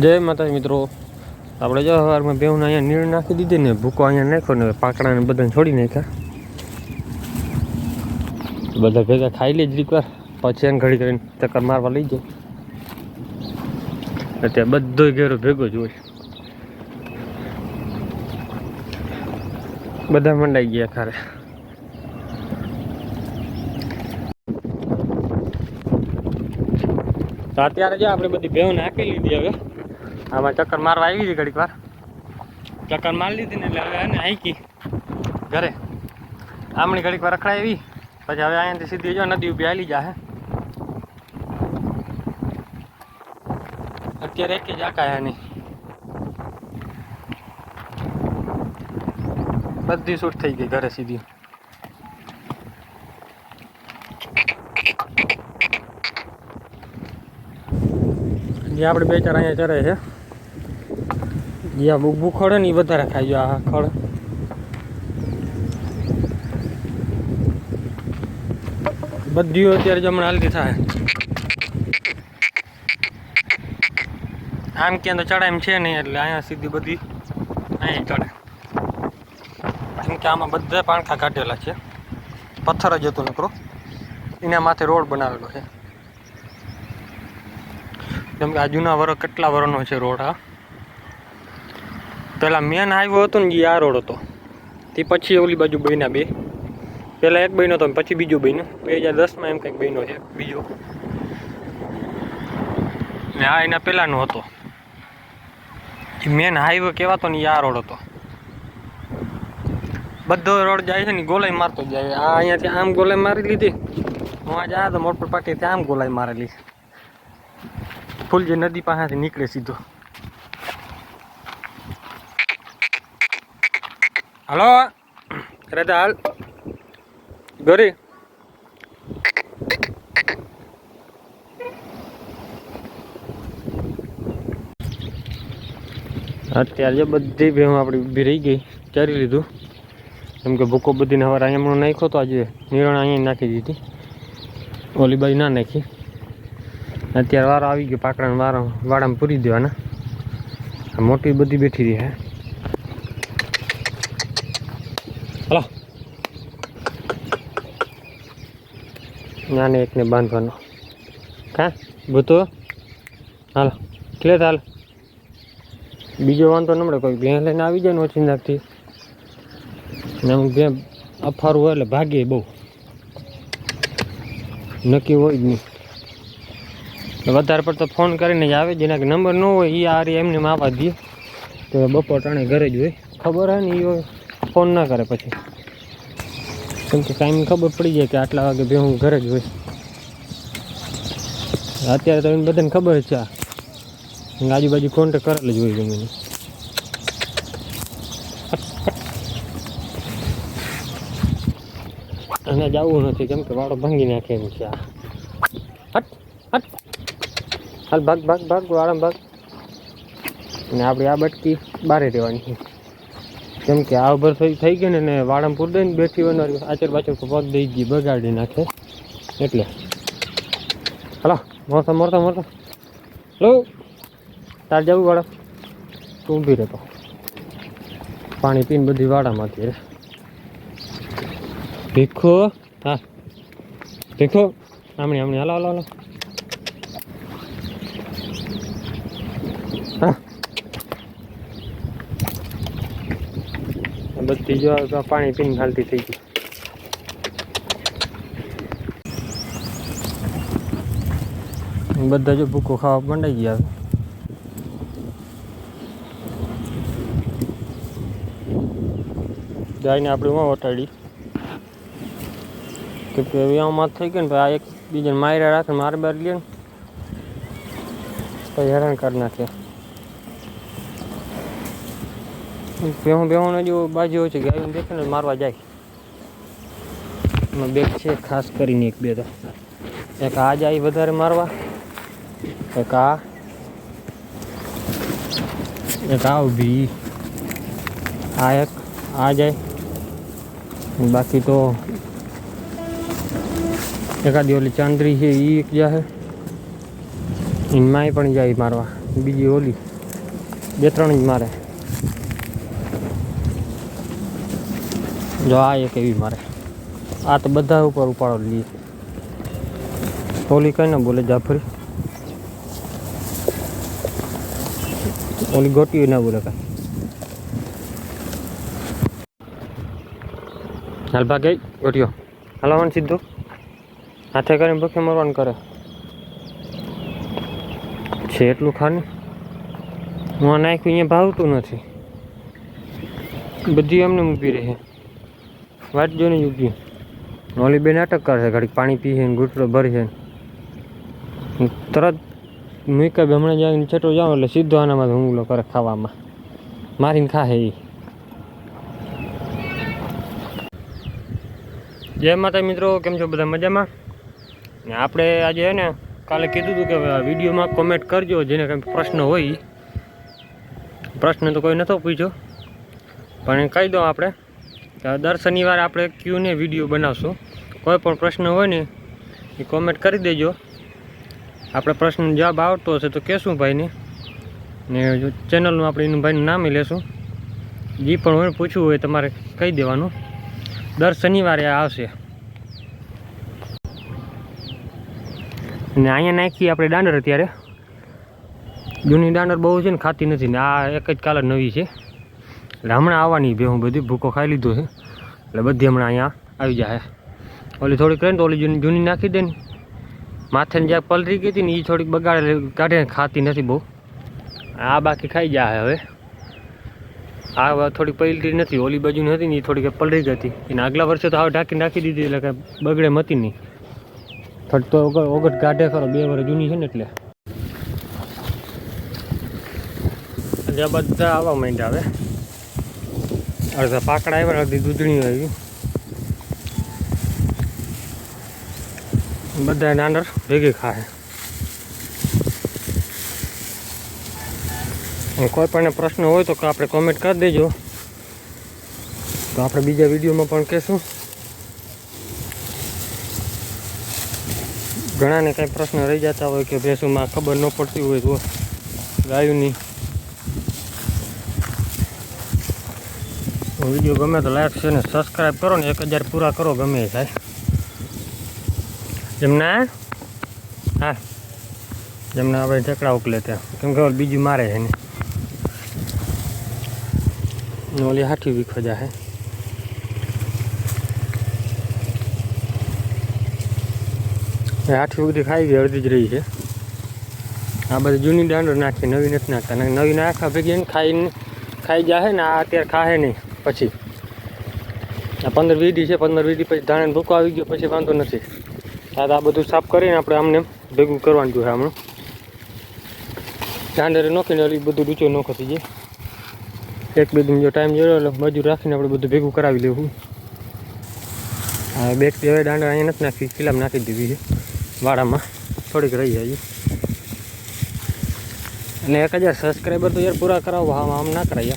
જય માતાજી મિત્રો. આપણે જો સવારમાં બેહુને અહીંયા નીણ નાખી દીધી ને ભૂકો અહીંયા નાખ્યો ને પાકડાને બધાને છોડી નાખ્યા. બધા ભેગા ખાઈ લે જ વાર. પછી એમ ઘડી કરીને ચક્કર મારવા લઈ જાય. અત્યારે બધો ઘેરો ભેગો જ હોય. બધા મંડાઈ ગયા ખારે. અત્યારે જો આપણે બધી ભેવ નાખી લીધી હવે. આમાં ચક્કર મારવા આવી હતી ઘડીક વાર. ચક્કર મારી લીધી ને એટલે હવે એને હાઈકી ઘરે. આમણી ઘડીક વાર રખડાય આવી. પછી હવે અહીંયાથી સીધી જો નદી ઊભી હાલી જાહે. અત્યારે એક જ આકાયા નહીં બધી શૂટ થઈ ગઈ ઘરે સીધી. જે આપણે બે ચાર અહીંયા ચરે છે. આ ઊભું ખડે ને એ વધારે ખાઈ ગયો આ ખડ. બધી અત્યારે જમણ હાલતી થાય. આમ ક્યાં તો ચડાય એમ છે નહીં, એટલે અહીંયા સીધી બધી અહીંયા ચડે. કેમ કે આમાં બધા પાણખા કાઢેલા છે. પથ્થર જ હતો નકરો. એના માથે રોડ બનાવેલો છે. કેમ કે આ જૂના વરો, કેટલા વરોનો છે રોડ આ પેલા મેન હાઈવે હતો ને એ આ રોડ હતો. તે પછી ઓલી બાજુ બન્યા બે. પેલા એક બન્યો હતો પછી બીજો બન્યો. બે હજાર દસમાં એમ કંઈક બન્યો છે, બીજો. ને આ એના પહેલાંનો હતો. મેન હાઈવે કહેવાતો ને એ આ રોડ હતો. બધો રોડ જાય છે ને ગોલાઈ મારતો જાય. આ અહીંયાથી આમ ગોલાઈ મારી લીધી. હું આજે આ તો મોટર પાટીથી આમ ગોલાઈ મારેલી. ફૂલજી નદી પાસેથી નીકળે સીધો. રજા હાલ ગોરી અત્યારે જે બધી ભેહું આપણી ઊભી રહી ગઈ, ચારી લીધું. કેમ કે ભૂકો બધીને હવે અહીંયા નાખ્યો તો આજે નિરણ અહીંયા નાખી દીધી. ઓલી બાજુ ના નાખી. અત્યારે વારો આવી ગયો પાકડા વારો, વાડામાં પૂરી દેવાના. મોટી બધી બેઠી રહી હે હલો નાને એકને બાંધવાનો. કા? ભૂતો? હાલો કે હાલ. બીજો વાંધો નમડે કોઈ ભેં લઈને આવી જાય ને ઓછી નાખતી. ને હું ભેં અફારું હોય એટલે ભાગીએ બહુ. નક્કી હોય જ નહીં. વધારે પડતો ફોન કરીને જ આવે જેના કે નંબર ન હોય એ આ એમને આવવા દઈએ તો બપોર ટાણે ઘરે જ હોય. ખબર હોય ને એ ફોન ના કરે પછી. કેમ કે ટાઈમ ખબર પડી જાય કે આટલા વાગે બે હું ઘરે જ હોય. અત્યારે તો એને બધાને ખબર જ છે આજુબાજુ કોન્ટેક કરેલ જ હોય ગમે અને જવું નથી કેમ કે વાળો ભાંગી નાખે એમ છે હાલ ભાગ ભાગ ભાગ વાળા ભાગ. અને આપણે આ બટકી બારે રહેવાની છે. કેમ કે આ ઉભર થઈ ગઈ ને વાળામાં પૂર દઈને બેઠી હોય આચર પાછળ પગ દઈ ગઈ, બગાડી નાખે. એટલે. હલો, મોરતા મોરતા મોરતા. હલો તાર જવું વાળા. તું ઊભી રહેતો. પાણી પીને બધી વાડામાંથી રે. ભીખો. હા. ભીખો. આમણી આમણી. હાલો હાલો હાલો. હા. બધી જો પાણી પીને ખાલતી થઈ ગઈ. બધા જો ભૂકો ખાવા મંડાઈ ગયા ગાયને આપણે માં વટાડી. કે આમાં થઈ ગયો ને આ એક બીજાને માર્યા રાખે મારે બાર લે ને. પછી હેરાન કરી નાખે. બેહું બેહું જો બાજુ હોય છે, ગાયું દેખે ને મારવા જાય. એમાં બે છે, ખાસ કરીને એક બે તો. એક આ જાય વધારે મારવા, એક આ એક આ ઊભી. આ એક, આ જાય. બાકી તો એકાદી ઓલી ચાંદરી છે એ એક જાહે એમાં પણ જાય મારવા. બીજી ઓલી, બે ત્રણ જ મારે. જો આ એક એવી મારે. આ તો બધા ઉપર ઉપાડો લઈએ ઓલી કઈ ના બોલે જાફરી. ઓલી ગોટી ના બોલે કાંઈ. હાલ ભાગે ગોટીઓ હલાવવાનું સીધું. હાથે કરીને ભૂખે મરવાનું કરે. છે એટલું ખાને? હું નાખ્યું, અહીંયા ભાવતું નથી. બધી એમને મૂકી રહે. વાટ જોઈને જ ઊભી ઓલી બે નાટક કરશે ઘડીક પાણી પીએ ને ઘૂંટડો છે. તરત મીકા બે હમણાં જાય છેટો જાઉં એટલે સીધો આનામાં હુમલો કરે ખાવામાં. મારીને ખાશે એ જય માતા મિત્રો, કેમ છો બધા મજામાં? ને આપણે આજે ને કાલે કીધું હતું કે વિડીયોમાં કોમેન્ટ કરજો, જેને કંઈ પ્રશ્ન હોય. પ્રશ્ન તો કોઈ નહોતો પૂછ્યો. પણ કહી દઉં આપણે. દર શનિવારે આપણે ક્યુને વીડિયો બનાવશું. કોઈ પણ પ્રશ્ન હોય ને, એ કોમેન્ટ કરી દેજો. આપણે પ્રશ્નનો જવાબ આવતો હશે તો કહેશું ભાઈને. ને ચેનલનું આપણે એનું ભાઈનું નામ લેશું. જે પણ હોય પૂછવું હોય તમારે કહી દેવાનું. દર શનિવારે આવશે. ને અહીંયા નાખીએ આપણે દાંડર અત્યારે. જૂની દાંડર બહુ છે ને ખાતી નથી ને આ એક જ કાલર નવી છે. એટલે હમણાં આવવાની બે હું બધી ભૂકો ખાઈ લીધો છે. એટલે બધી હમણાં અહીંયા આવી જાય. ઓલી થોડીક રહે ને તો ઓલી જૂની જૂની નાખી દે ને. માથેને જ્યાં પલરી ગઈ હતી ને એ થોડીક બગાડે કાઢીને ખાતી નથી બહુ. આ બાકી ખાઈ જાય હવે. આ થોડીક પલરી નથી, ઓલી બાજુની હતી ને એ થોડીક પલરી ગઈ હતી. એને આગલા વર્ષે તો હવે ઢાંકી નાખી દીધી એટલે કાંઈ બગડે મતી નહીં. થોડી તો ઓગટ કાઢે ખરો, બે વર્ષ જૂની છે ને એટલે. બધા આવવા માંડ્યા હવે. અડધા પાકડા આવ્યા, અડધી દૂધણી આવી. બધા નાંદર ભેગી ખાય. કોઈ પણ પ્રશ્ન હોય તો આપણે કોમેન્ટ કરી દેજો. તો આપણે બીજા વિડીયોમાં પણ કહેશું. ઘણાને કંઈ પ્રશ્ન રહી જતા હોય કે ભેંસુમાં ખબર ન પડતી હોય તો ગાયુંની વીડિયો ગમે તો લાઈક છે ને સબસ્ક્રાઈબ કરો ને એક હજાર પૂરા કરો ગમે એ થાય. જેમના હા. જેમને આપણે ઢેકડા ઉકલે ત્યાં. કેમ કે બીજી મારે છે ને. ઓલી હાથી વીખો જા હે. હાથી બધી ખાઈ ગઈ, અડધી જ રહી છે. આ બધી જૂની દાંડો નાખી, નવી નથી નાખતા. નવી નાખા ભેગી ખાઈને ખાઈ જાય ને, આ અત્યારે ખાહે નહીં. પછી આ પંદર વીડી છે, પંદર વીડી પછી ધાણે ભૂકો આવી ગયો, પછી વાંધો નથી. ત્યારે આ બધું સાફ કરીને આપણે આમને ભેગું કરવાનું જોઈએ હમણાં દાંડરે નોખીને બધું ડૂચો નોખો થઈ જાય. એક બે દિન જો ટાઈમ જોયો એટલે મજૂર રાખીને આપણે બધું ભેગું કરાવી લેવું. હા બેગ હવે દાંડા અહીંયા નથી નાખી કિલ્લામાં નાખી દીધી છે. વાડામાં થોડીક રહી જાય અને એક હજાર સબસ્ક્રાઈબર તો યાર પૂરા કરાવવા આમ આમ ના કરાય